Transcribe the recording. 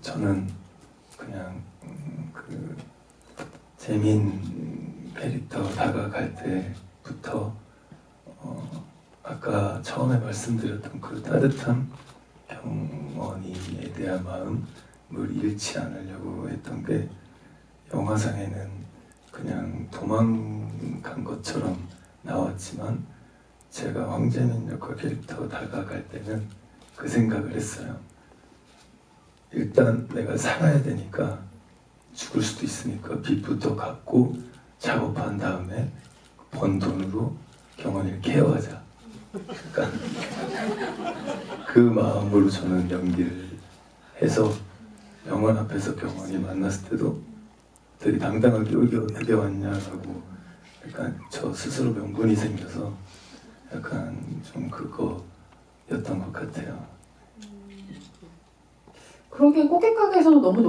저는 그냥 음, 그 재민 캐릭터 다가갈 때부터 어, 아까 처음에 말씀드렸던 그 따뜻한 병원이에 대한 마음을 잃지 않으려고 했던 게 영화상에는 그냥 도망간 것처럼 나왔지만 제가 황재민 역할 캐릭터 다가갈 때는 그 생각을 했어요. 일단 내가 살아야 되니까 죽을 수도 있으니까 빚부터 갚고 작업한 다음에 번 돈으로 경원이를 케어하자. 그러니까 그 마음으로 저는 연기를 해서 영원 앞에서 경원이 만났을 때도 되게 당당하게 여기 어떻게 왔냐라고 약간 저 스스로 명분이 생겨서 약간 좀 그거였던 것 같아요. 그러기엔 고객 가게에서는 너무 놀